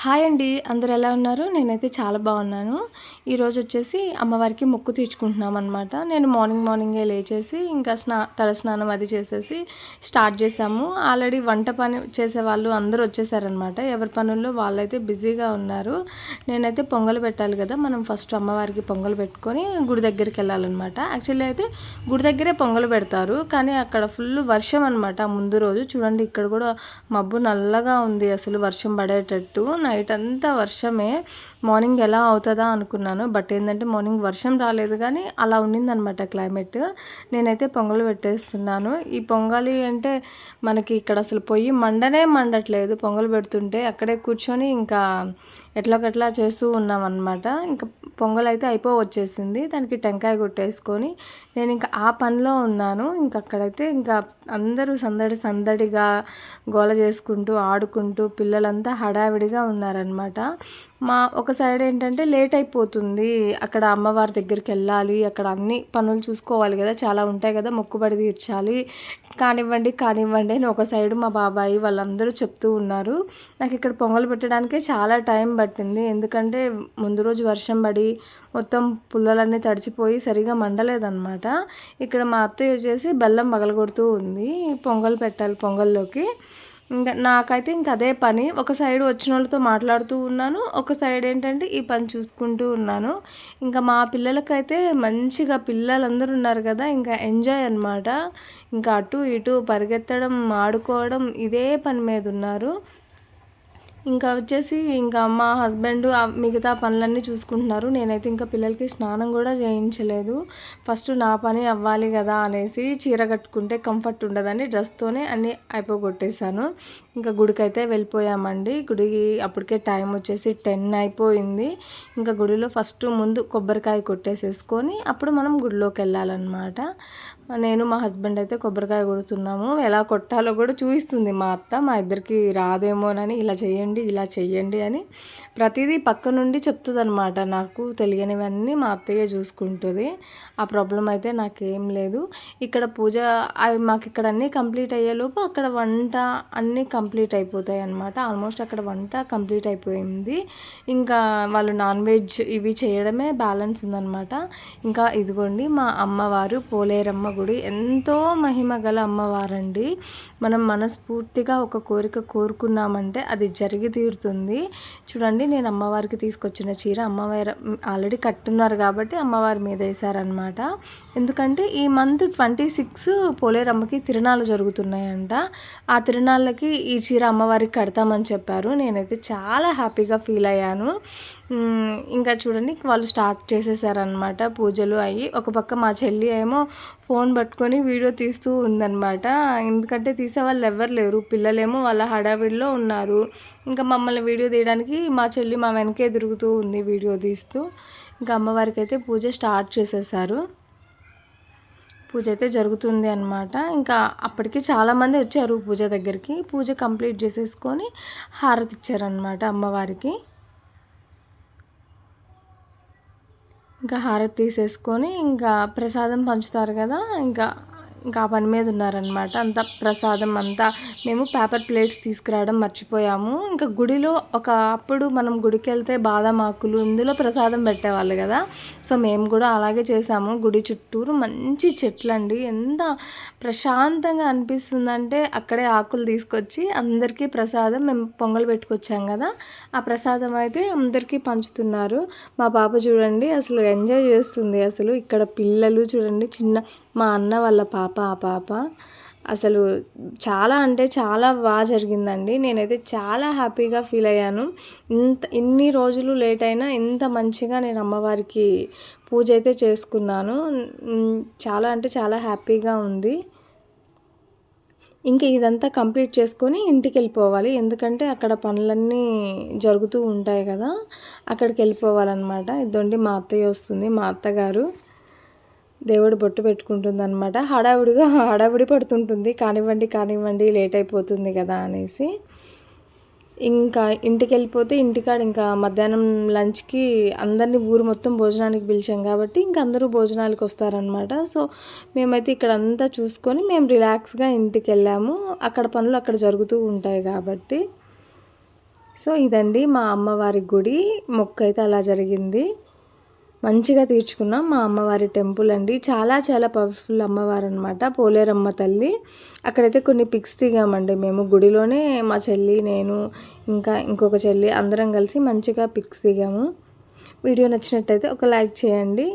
Hi అండి అందరు ఎలా ఉన్నారు? నేనైతే చాలా బాగున్నాను. ఈరోజు వచ్చేసి అమ్మవారికి మొక్కు తీర్చుకుంటున్నాం అనమాట నేను మార్నింగ్ మార్నింగే లేచేసి ఇంకా స్నా తలస్నానం అది చేసేసి స్టార్ట్ చేసాము ఆల్రెడీ వంట పని చేసే వాళ్ళు అందరూ వచ్చేసారనమాట ఎవరి పనుల్లో వాళ్ళైతే బిజీగా ఉన్నారు. నేనైతే పొంగల్ పెట్టాలి కదా మనం ఫస్ట్ అమ్మవారికి పొంగల్ పెట్టుకొని గుడి దగ్గరికి వెళ్ళాలన్నమాట. యాక్చువల్లీ అయితే గుడి దగ్గరే పొంగల్ పెడతారు కానీ అక్కడ ఫుల్ వర్షం అనమాట ముందు రోజు చూడండి ఇక్కడ కూడా మబ్బు నల్లగా ఉంది అసలు వర్షం పడేటట్టు. నైట్ అంతా వర్షమే. మార్నింగ్ ఎలా అవుతుందా అనుకున్నాను. బట్ ఏంటంటే మార్నింగ్ వర్షం రాలేదు కానీ అలా ఉండిందనమాట క్లైమేట్. నేనైతే పొంగలు పెట్టేస్తున్నాను. ఈ పొంగలి అంటే మనకి ఇక్కడ అసలు పొయ్యి మండనే మండట్లేదు. పొంగలు పెడుతుంటే అక్కడే కూర్చొని ఇంకా ఎట్లకట్లా చేస్తూ ఉన్నాం అనమాట ఇంకా పొంగల్ అయితే అయిపో వచ్చేసింది. దానికి టెంకాయ కొట్టేసుకొని నేను ఇంకా ఆ పనిలో ఉన్నాను. ఇంకా అక్కడైతే ఇంకా అందరూ సందడి సందడిగా గోల చేసుకుంటూ ఆడుకుంటూ పిల్లలంతా హడావిడిగా ఉన్నారనమాట మా ఒక సైడ్ ఏంటంటే లేట్ అయిపోతుంది. అక్కడ అమ్మవారి దగ్గరికి వెళ్ళాలి. అక్కడ అన్ని పనులు చూసుకోవాలి కదా. చాలా ఉంటాయి కదా. మొక్కుబడి తీర్చాలి. కానివ్వండి కానివ్వండి అని ఒక సైడ్ మా బాబాయి వాళ్ళందరూ చెప్తూ ఉన్నారు. నాకు ఇక్కడ పొంగలు పెట్టడానికే చాలా టైం పట్టింది. ఎందుకంటే ముందు రోజు వర్షం పడి మొత్తం పుల్లలన్నీ తడిచిపోయి సరిగా మండలేదన్నమాట. ఇక్కడ మా అత్తయ్య వచ్చేసి బెల్లం పగలగొడుతూ ఉంది. పొంగల్ పెట్టాలి పొంగల్లోకి. ఇంకా నాకైతే ఇంక అదే పని. ఒక సైడ్ వచ్చిన వాళ్ళతో మాట్లాడుతూ ఉన్నాను. ఒక సైడ్ ఏంటంటే ఈ పని చూసుకుంటూ ఉన్నాను. ఇంకా మా పిల్లలకైతే మంచిగా పిల్లలందరూ ఉన్నారు కదా ఇంకా ఎంజాయ్ అనమాట ఇంకా అటు ఇటు పరిగెత్తడం ఆడుకోవడం ఇదే పని మీద ఉన్నారు. ఇంకా వచ్చేసి ఇంకా మా హస్బెండ్ మిగతా పనులన్నీ చూసుకుంటున్నారు. నేనైతే ఇంకా పిల్లలకి స్నానం కూడా చేయించలేదు. ఫస్ట్ నా పని అవ్వాలి కదా అనేసి చీర కట్టుకుంటే కంఫర్ట్ ఉండదని డ్రెస్తోనే అన్నీ అయిపోగొట్టేశాను. ఇంకా గుడికి అయితే వెళ్ళిపోయామండి. గుడికి అప్పటికే టైం వచ్చేసి టెన్ అయిపోయింది. ఇంకా గుడిలో ఫస్ట్ ముందు కొబ్బరికాయ కొట్టేసేసుకొని అప్పుడు మనం గుడిలోకి వెళ్ళాలన్నమాట. నేను మా హస్బెండ్ అయితే కొబ్బరికాయ కొడుతున్నాము. ఎలా కొట్టాలో కూడా చూపిస్తుంది మా అత్త. మా ఇద్దరికి రాదేమోనని ఇలా చేయండి ఇలా చేయండి అని ప్రతిదీ పక్క నుండి చెప్తుంది అనమాట నాకు తెలియనివన్నీ మా అత్తయ్య చూసుకుంటుంది. ఆ ప్రాబ్లం అయితే నాకేం లేదు. ఇక్కడ పూజ మాకు ఇక్కడ అన్నీ కంప్లీట్ అయ్యేలోపు అక్కడ వంట అన్నీ కంప్లీట్ అయిపోతాయి అనమాట ఆల్మోస్ట్ అక్కడ వంట కంప్లీట్ అయిపోయింది. ఇంకా వాళ్ళు నాన్ వెజ్ ఇవి చేయడమే బ్యాలెన్స్ ఉందనమాట ఇంకా ఇదిగోండి మా అమ్మవారు పోలేరమ్మ గుడి ఎంతో మహిమ గల అమ్మవారండి. మనం మనస్ఫూర్తిగా ఒక కోరిక కోరుకున్నామంటే అది జరిగి తీరుతుంది. చూడండి నేను అమ్మవారికి తీసుకొచ్చిన చీర అమ్మవారి ఆల్రెడీ కట్టున్నారు కాబట్టి అమ్మవారి మీద వేశారనమాట ఎందుకంటే ఈ మంత్ ట్వంటీ సిక్స్ పోలేరమ్మకి తిరణాలు జరుగుతున్నాయంట. ఆ తిరునాళ్ళకి ఈ చీర అమ్మవారికి కడతామని చెప్పారు. నేనైతే చాలా హ్యాపీగా ఫీల్ అయ్యాను. ఇంకా చూడండి వాళ్ళు స్టార్ట్ చేసేసారనమాట పూజలు అయ్యి ఒక పక్క మా చెల్లి ఏమో ఫోన్ పట్టుకొని వీడియో తీస్తూ ఉందనమాట ఎందుకంటే తీసే వాళ్ళు ఎవరు లేరు. పిల్లలేమో వాళ్ళ హడావిడిలో ఉన్నారు. ఇంకా మమ్మల్ని వీడియో తీయడానికి మా చెల్లి మా వెనకే తిరుగుతూ ఉంది వీడియో తీస్తూ. ఇంకా అమ్మవారికి అయితే పూజ స్టార్ట్ చేసేసారు. పూజ అయితే జరుగుతుంది అనమాట ఇంకా అప్పటికి చాలామంది వచ్చారు పూజ దగ్గరికి. పూజ కంప్లీట్ చేసేసుకొని హారతి ఇచ్చారనమాట అమ్మవారికి. ఇంకా హారతి తీసేసుకొని ఇంకా ప్రసాదం పంచుతారు కదా ఇంకా ఇంకా ఆ పని మీద ఉన్నారనమాట అంత ప్రసాదం అంతా మేము పేపర్ ప్లేట్స్ తీసుకురావడం మర్చిపోయాము. ఇంకా గుడిలో ఒక అప్పుడు మనం గుడికి వెళ్తే బాదం ఆకులు ఇందులో ప్రసాదం పెట్టేవాళ్ళు కదా. సో మేము కూడా అలాగే చేసాము. గుడి చుట్టూరు మంచి చెట్లు అండి ఎంత ప్రశాంతంగా అనిపిస్తుందంటే అక్కడే ఆకులు తీసుకొచ్చి అందరికీ ప్రసాదం మేము పొంగల్ పెట్టుకొచ్చాం కదా. ఆ ప్రసాదం అయితే అందరికీ పంచుతున్నారు. మా పాప చూడండి అసలు ఎంజాయ్ చేస్తుంది. అసలు ఇక్కడ పిల్లలు చూడండి చిన్న మా అన్న వాళ్ళ పాప ఆ పాప. అసలు చాలా అంటే చాలా బాగా జరిగిందండి. నేనైతే చాలా హ్యాపీగా ఫీల్ అయ్యాను. ఇంత ఇన్ని రోజులు లేట్ అయినా ఇంత మంచిగా నేను అమ్మవారికి పూజ అయితే చేసుకున్నాను. చాలా అంటే చాలా హ్యాపీగా ఉంది. ఇంకా ఇదంతా కంప్లీట్ చేసుకొని ఇంటికి వెళ్ళిపోవాలి ఎందుకంటే అక్కడ పనులన్నీ జరుగుతూ ఉంటాయి కదా. అక్కడికి వెళ్ళిపోవాలన్నమాట ఇదండి మా అత్తయ్య వస్తుంది మా అత్తగారు. దేవుడు బొట్టు పెట్టుకుంటుంది అనమాట హడావుడిగా హడావుడి పడుతుంటుంది. కానివ్వండి కానివ్వండి లేట్ అయిపోతుంది కదా అనేసి. ఇంకా ఇంటికి వెళ్ళిపోతే ఇంటికాడ ఇంకా మధ్యాహ్నం లంచ్కి అందరినీ ఊరు మొత్తం భోజనానికి పిలిచాం కాబట్టి ఇంక అందరూ భోజనాలకు వస్తారనమాట సో మేమైతే ఇక్కడ అంతా చూసుకొని మేము రిలాక్స్గా ఇంటికి వెళ్ళాము అక్కడ పనులు అక్కడ జరుగుతూ ఉంటాయి కాబట్టి. సో ఇదండి మా అమ్మవారి గుడి. మొక్క అయితే అలా జరిగింది. మంచిగా తీర్చుకున్నాం మా అమ్మవారి టెంపుల్ అండి. చాలా చాలా పవర్ఫుల్ అమ్మవారు అనమాట పోలేరమ్మ తల్లి. అక్కడైతే కొన్ని పిక్స్ దిగామండి. మేము గుడిలోనే మా చెల్లి నేను ఇంకా ఇంకొక చెల్లి అందరం కలిసి మంచిగా పిక్స్ దిగాము. వీడియో నచ్చినట్టయితే ఒక లైక్ చేయండి.